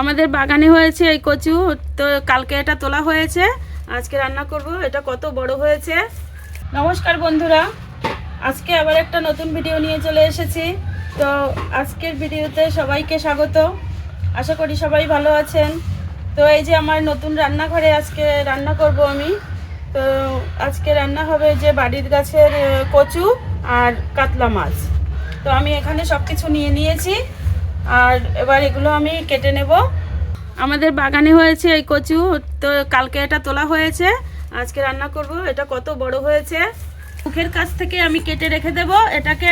আমাদের বাগানে হয়েছে এই কচু, তো কালকে এটা তোলা হয়েছে। আজকে রান্না করব, এটা কত বড় হয়েছে। নমস্কার বন্ধুরা, আজকে আবার একটা নতুন ভিডিও নিয়ে চলে এসেছি। তো আজকের ভিডিওতে সবাইকে স্বাগত। আশা করি সবাই ভালো আছেন। তো এই যে আমার নতুন রান্নাঘরে আজকে রান্না করব আমি। তো আজকে রান্না হবে যে বাড়ির গাছের কচু আর কাতলা মাছ। তো আমি এখানে সব কিছু নিয়ে নিয়েছি। আর এবার এগুলো আমি কেটে নেব। আমাদের বাগানে হয়েছে এই কচু, তো কালকে এটা তোলা হয়েছে। আজকে রান্না করব, এটা কত বড় হয়েছে। মুখের কাছ থেকে আমি কেটে রেখে দেব। এটাকে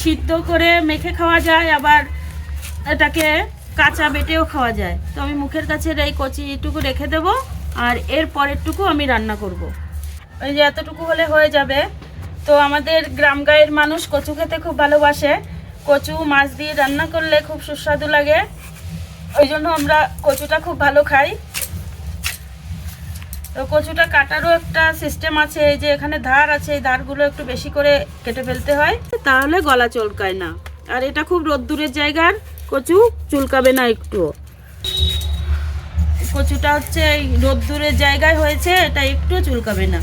সিদ্ধ করে মেখে খাওয়া যায়, আবার এটাকে কাঁচা বেটেও খাওয়া যায়। তো আমি মুখের কাছের এই কচিটুকু রেখে দেব, আর এর পরেরটুকু আমি রান্না করব। এই যে এতটুকু হলে হয়ে যাবে। তো আমাদের গ্রাম গায়ের মানুষ কচু খেতে খুব ভালোবাসে। কচু, মাছ দিয়ে রান্না করলে খুব সুস্বাদু লাগে। ওই জন্য আমরা কচুটা খুব ভালো খাই। তো কচুটা কাটারও একটা সিস্টেম আছে, এই যে এখানে ধার আছে, এই ধারগুলো একটু বেশি করে কেটে ফেলতে হয়। তাহলে গলা চলকায় না। আর এটা খুব রোদ্দুরের জায়গার, কচু চুলকাবে না একটুও। কচুটা হচ্ছে এই রোদ্দুরের জায়গায় হয়েছে, এটা একটু চুলকাবে না।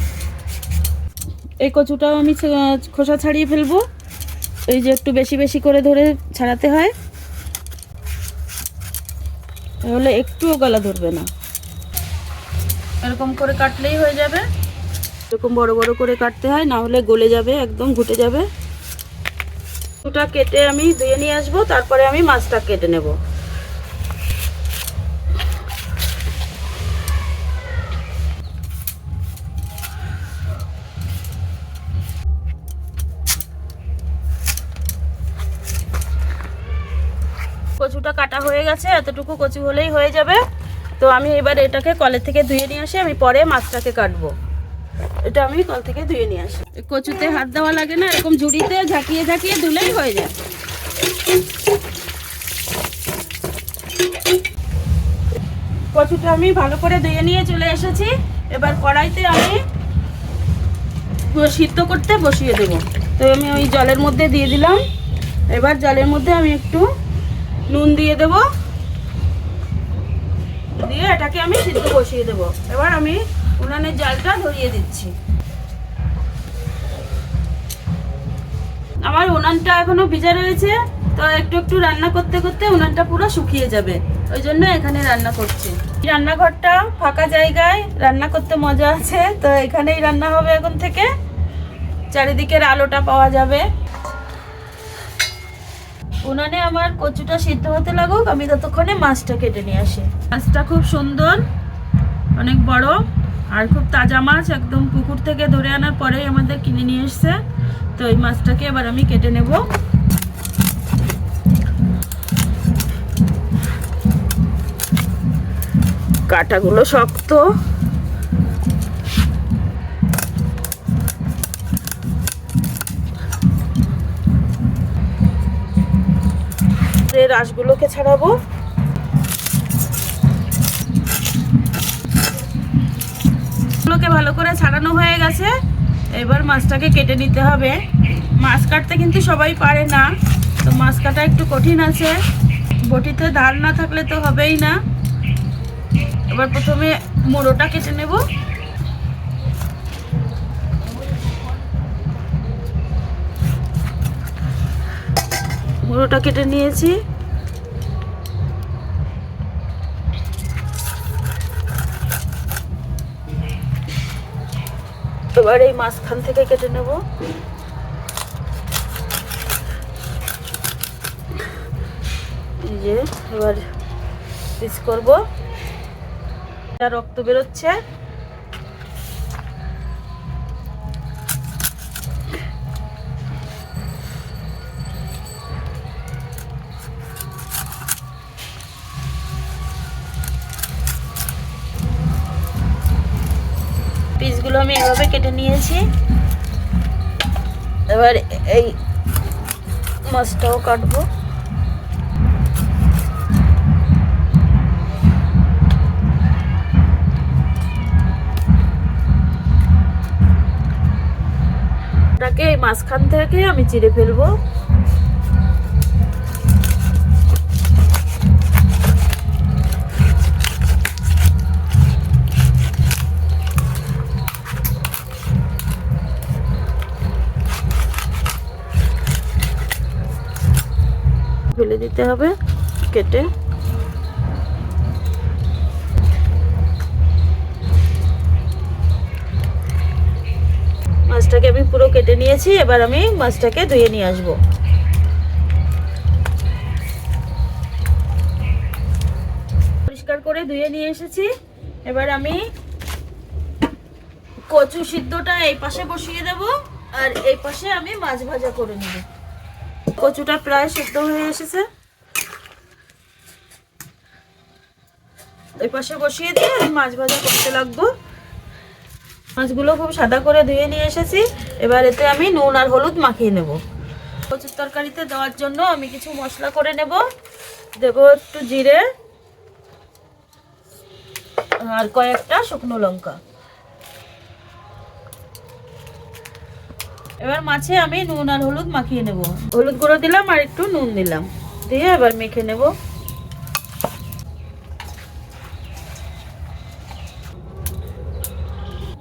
এই কচুটাও আমি খোসা ছাড়িয়ে ফেলব। এই যে একটু বেশি বেশি করে ধরে ছাড়াতে হয়। তাহলে একটুও গলা ধরবে না। এরকম করে কাটলেই হয়ে যাবে। এরকম বড় বড় করে কাটতে হয়, না হলে গলে যাবে, একদম ঘুটে যাবে। ওটা কেটে আমি ধুয়ে নিয়ে আসব, তারপরে আমি মাছটা কেটে নেব। কচুটা কাটা হয়ে গেছে এতটুকু কচু হলেই হয়ে যাবে। তো আমি এবার এটাকে কলের থেকে ধুয়ে নিয়ে আসি আমি পরে মাছটাকে কাটবো। এটা আমি কল থেকে ধুয়ে নিয়ে আসি। কচুতে হাত দেওয়া লাগে না এরকম ঝুড়িতে ঝাঁকিয়ে ঝাঁকিয়ে ধুলেই হয়ে যায়। কচুটা আমি ভালো করে ধুয়ে নিয়ে চলে এসেছি। এবার কড়াইতে আমি সিদ্ধ করতে বসিয়ে দেবো। তো আমি ওই জলের মধ্যে দিয়ে দিলাম। এবার জলের মধ্যে আমি একটু নুন দিয়ে দেব। দিয়ে এটাকে আমি সিদ্ধ বসিয়ে দেব। এবার আমি উনানের জালটা ধরিয়ে দিচ্ছি। আমার উনানটা এখনও ভিজা রয়েছে, তো একটু একটু রান্না করতে করতে উনানটা পুরো শুকিয়ে যাবে। ওই জন্য এখানে রান্না করছি। রান্নাঘরটা ফাঁকা জায়গায় রান্না করতে মজা আছে, তো এখানেই রান্না হবে এখন থেকে। চারিদিকের আলোটা পাওয়া যাবে। উনানে আমার কচুটা সিদ্ধ হতে লাগুক, আমি ততক্ষণে মাছটা কেটে নিয়ে আসি। মাছটা খুব সুন্দর, অনেক বড়, আর খুব তাজা মাছ, একদম পুকুর থেকে ধরে আনার পরেই আমাদের কিনে নিয়ে এসছে। তো এই মাছটাকে এবার আমি কেটে নেব। কাটাগুলো শক্ত। এই রাসগুলোকে ছাড়াবো। ভালো করে ছাড়ানো হয়ে গেছে। এবার মাছটাকে কেটে নিতে হবে। মাছ কাটতে কিন্তু সবাই পারে না। তো মাছ কাটা একটু কঠিন আছে। বটিতে ধার না থাকলে তো হবেই না। এবার প্রথমে মোড়োটা কেটে নেব। মোড়োটা কেটে নিয়েছি। এবার এই মাঝখান থেকে কেটে নেব। এবার পিস করব। রক্ত বেরোচ্ছে। আমি এভাবে কেটে নিয়েছি। এবার এই মাছটাও কাটবো। এই মাঝখান থেকে আমি চিড়ে ফেলব। দিতে হবে, কেটে। মাছটাকে আমি পুরো কেটে নিয়েছি, এবার আমি মাছটাকে ধুয়ে নিয়ে আসব। পরিষ্কার করে ধুয়ে নিয়ে এসেছি। এবার আমি কচু সিদ্ধটা এই পাশে বসিয়ে দেব, আর এই পাশে আমি মাছ ভাজা করে নেব। কচুটা প্রায় সিদ্ধ হয়ে এসেছে। এই পাশে বসিয়ে দিয়ে আমি মাছ ভাজা করতে লাগবো। মাছগুলো খুব সাদা করে ধুয়ে নিয়ে এসেছি। এবার এতে আমি নুন আর হলুদ মাখিয়ে নেব। কচুর তরকারিতে দেওয়ার জন্য আমি কিছু মশলা করে নেব। দেব একটু জিরে আর কয়েকটা শুকনো লঙ্কা। এবার মাছে আমি নুন আর হলুদ মাখিয়ে নেব। হলুদ গুঁড়ো দিলাম আর একটু নুন দিলাম। দিয়ে এবার মেখে নেব।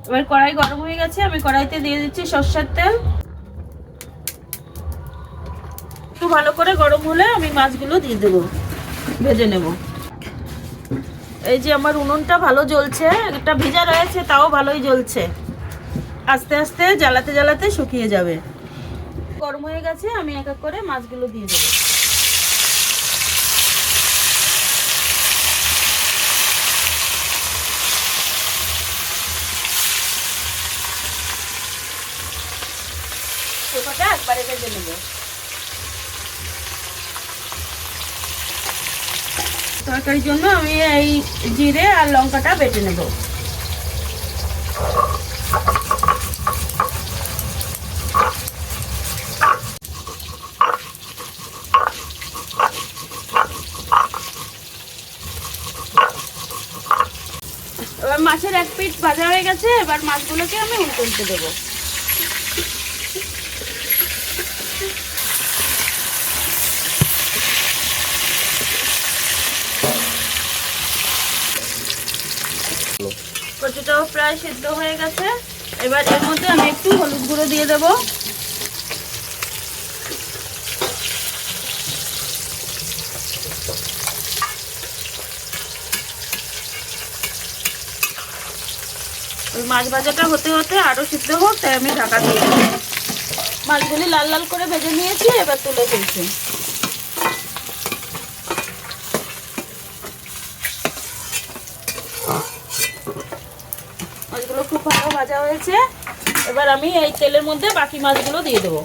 এবার কড়াই গরম হয়ে গেছে, আমি কড়াইতে দিয়ে দিচ্ছি সর্ষের তেল। একটু ভালো করে গরম হলে আমি মাছগুলো দিয়ে দেব, ভেজে নেব। এই যে আমার উনুনটা ভালো জ্বলছে, একটা ভিজা রয়েছে, তাও ভালোই জ্বলছে। আস্তে আস্তে, জ্বালাতে জ্বালাতে শুকিয়ে যাবে। গরম হয়ে গেছে, আমি এক এক করে মাছগুলো দিয়ে দেবো। একবারে তরকারির জন্য আমি এই জিরে আর লঙ্কাটা বেটে নেব এবার মাছের এক পিঠ ভাজা হয়ে গেছে, এবার মাছগুলোকে আমি উল্টে উল্টে দেবো। কচুটাও প্রায় সেদ্ধ হয়ে গেছে। এবার এর মধ্যে আমি একটু হলুদ গুঁড়ো দিয়ে দেব। মাছ ভাজাটা হতে হতে আরও সিদ্ধ হোক, তাই আমি ঢাকা দিয়ে মাছগুলি লাল লাল করে ভেজে নিয়েছি, এবার তুলে ফেলছি। মাছগুলো খুব ভালো ভাজা হয়েছে। এবার আমি এই তেলের মধ্যে বাকি মাছগুলো দিয়ে দেবো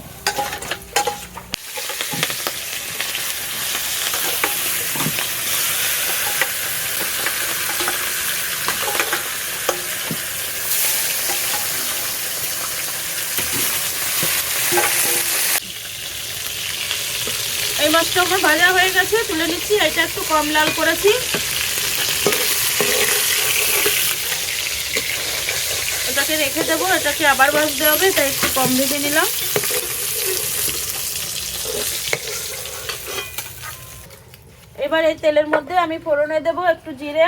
এই মাছটা আমার ভাজা হয়ে গেছে, তুলে নিচ্ছি, এটা একটু কম লাল করেছি। এটাকে রেখে দেবো, এটাকে আবার ভাজতে হবে তাই একটু কম ভেজে নিলাম। এবার এই তেলের মধ্যে আমি ফোড়নে দেব একটু জিরে।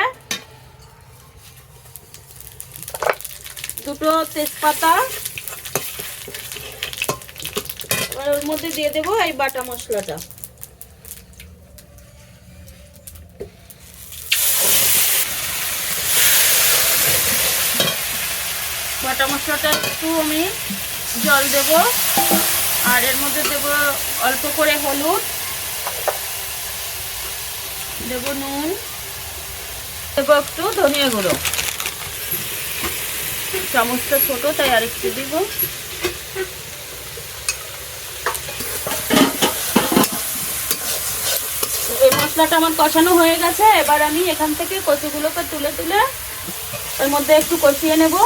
দুটো তেজপাতা। এবার ওর মধ্যে দিয়ে দেবো এই বাটা মশলাটা। বাটা মশলাটা একটু আমি জল দেব। আর এর মধ্যে দেব অল্প করে হলুদ। দেব নুন। দেবো একটু ধনিয়া গুঁড়ো। চামচটা ছোট, তাই আরেকটু দিব। এই মশলাটা আমার কষানো হয়ে গেছে। এবার আমি এখান থেকে কচুগুলোকে তুলে তুলে এর মধ্যে একটু কষিয়ে নেব।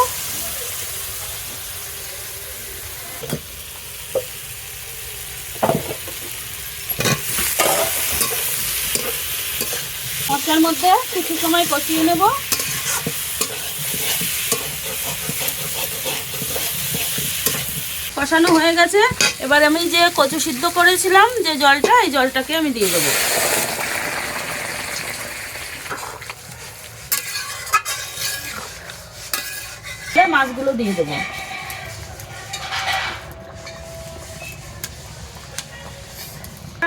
মধ্যে কিছু সময় কষিয়ে নেব। কষানো হয়ে গেছে। এবার আমি যে কচু সিদ্ধ করেছিলাম যে জলটা, এই জলটাকে আমি দিয়ে দেবো। মাছগুলো দিয়ে দেবো।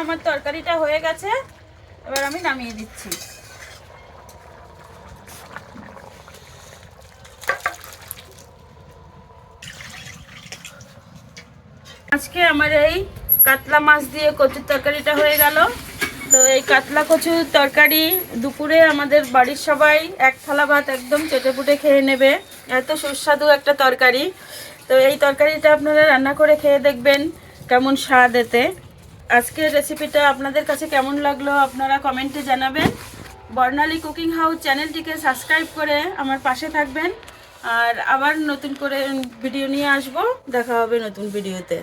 আমার তরকারিটা হয়ে গেছে। এবার আমি নামিয়ে দিচ্ছি। আজকে আমার এই কাতলা মাছ দিয়ে কচুর তরকারিটা হয়ে গেল। তো এই কাতলা কচুর তরকারি দুপুরে আমাদের বাড়ির সবাই এক থালা ভাত একদম চেটেপুটে খেয়ে নেবে। এত সুস্বাদু একটা তরকারি। তো এই তরকারিটা আপনারা রান্না করে খেয়ে দেখবেন কেমন স্বাদ এতে। আজকের রেসিপিটা আপনাদের কাছে কেমন লাগল আপনারা কমেন্টে জানাবেন। বর্ণালী কুকিং হাউস চ্যানেলটিকে সাবস্ক্রাইব করে আমার পাশে থাকবেন। আর আবার নতুন করে ভিডিও নিয়ে আসব। দেখা হবে নতুন ভিডিওতে।